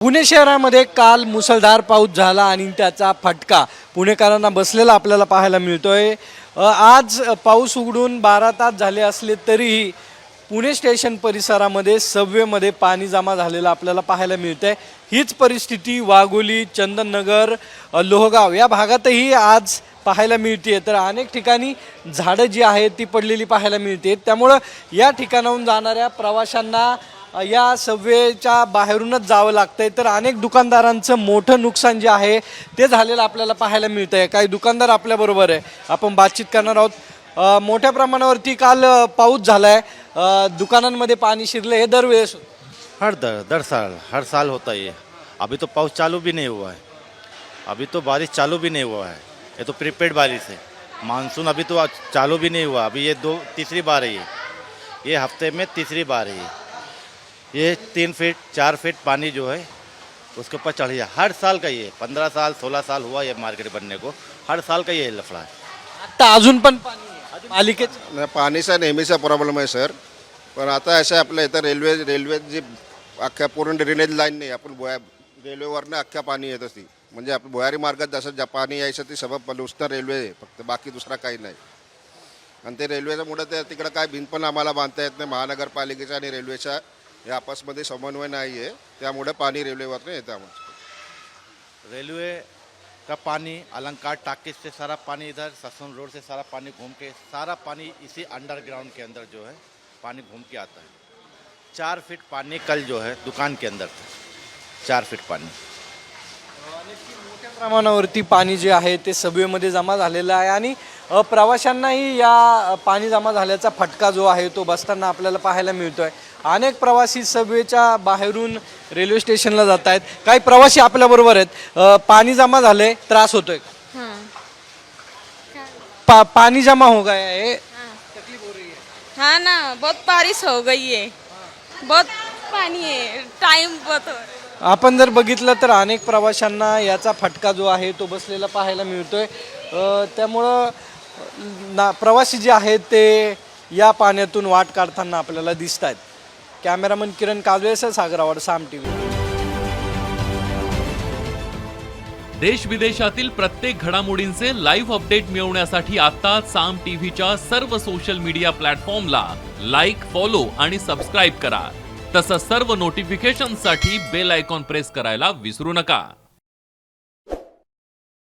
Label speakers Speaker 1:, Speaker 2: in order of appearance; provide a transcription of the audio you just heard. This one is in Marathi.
Speaker 1: पुणे शहरामध्ये काल मुसळधार पाऊस झाला आणि त्याचा फटका पुणेकरांना बसलेला आपल्याला पाहायला मिळतोय. आज पाऊस उघडून बारा तास झाले असले तरीही पुणे स्टेशन परिसरामध्ये सबवेमध्ये पाणी जमा झालेलं आपल्याला पाहायला मिळतंय. हीच परिस्थिती वाघोली चंदननगर लोहगाव या भागातही आज पाहायला मिळते तर अनेक ठिकाणी झाडं जी आहेत ती पडलेली पाहायला मिळते त्यामुळं या ठिकाणाहून जाणाऱ्या प्रवाशांना या सबवेच्या बाहेरूनच जावं लागतंय. तर अनेक दुकानदारांचं मोठं नुकसान जे आहे ते झालेलं आपल्याला पाहायला मिळतं आहे काही दुकानदार आपल्याबरोबर आहे. आपण बातचीत करणार आहोत. मोठ्या प्रमाणावरती काल पाऊस झाला आहे दुकानांमध्ये पाणी शिरलं हे दरवेळेस
Speaker 2: हर दर दर साल हर साल होता ये. अभी तो पाऊस चालू भी नहीं हुआ है. अभी तो बारिश चालू भी नहीं हुआ है. ये तो प्रीपेड बारिश है. मानसून अभी तो चालू भी नहीं हुआ. अभी ये दो तीसरी बार है ये. ये हफ्ते में तीसरी बार है ये. ये तीन फीट चार फीट पानी जो है उसके ऊपर चढ़ गया। हर साल का ये पंद्रह साल सोलह साल हुआ ये मार्केट बनने को। हर साल का ये लफड़ा है।
Speaker 1: आता अजून पण पाणी आहे. पालिकेचं
Speaker 3: नाही पाणीचा नेहमीचा प्रॉब्लेम आहे सर. पण आता असं आपल्या इथं रेल्वे रेल्वे जी अख्ख्या पूर्ण ड्रेनेज लाईन नाही आपण भुया रेल्वेवरनं अख्ख्या पाणी येत असते. म्हणजे आपण भुयारी मार्गात जसं ज्या पाणी यायचं ते सगळं नुसतं रेल्वे आहे. फक्त बाकी दुसरा काही नाही. आणि ते रेल्वेच्यामुळे ते तिकडं काय भिंत पण आम्हाला बांधता येत नाही. महानगरपालिकेच्या आणि रेल्वेच्या या आपसमध्ये समन्वय नाही आहे त्यामुळे पाणी रेल्वेवरनं येतं आम्हाला.
Speaker 2: रेलवे का पानी अलंकार टाकिस से सारा पानी इधर ससन रोड से सारा पानी घूम के सारा पानी इसी अंडरग्राउंड के अंदर जो है पानी घूम के आता है। चार फीट पानी कल जो है दुकान के अंदर था। चार फीट पानी।
Speaker 1: मोठ्या प्रमाणावरती पाणी जे आहे ते सबवेमध्ये जमा झालेलं आहे आणि प्रवाशांनाही या पाणी जमा झाल्याचा फटका जो आहे तो बसताना आपल्याला पाहायला मिळतोय. अनेक प्रवासी सबवेच्या बाहेरून रेल्वे स्टेशनला जात आहेत काही प्रवासी आपल्याबरोबर आहेत. पाणी जमा झालंय त्रास होतोय?
Speaker 4: हाँ.
Speaker 1: पा, पाणी जमा हो गया है?
Speaker 4: हाँ. ना बहुत बारिश हो गई है. बहुत पानी है. टाइम बहुत हो
Speaker 1: आपण जर बघितलं तर अनेक प्रवाशांना याचा फटका जो आहे तो बसलेला पाहायला मिळतोय. त्यामुळं ना प्रवासी जे आहेत ते या पाण्यातून वाट काढताना आपल्याला दिसत आहेत कॅमेरामन किरण काजवेसह सागरावर साम टी व्ही
Speaker 5: देश विदेशातील प्रत्येक घडामोडींचे लाईव्ह अपडेट मिळवण्यासाठी आता साम टीव्हीच्या सर्व सोशल मीडिया प्लॅटफॉर्मला लाईक फॉलो आणि सबस्क्राईब करा. तसंच सर्व नोटिफिकेशनसाठी बेल आयकॉन प्रेस करायला विसरू नका.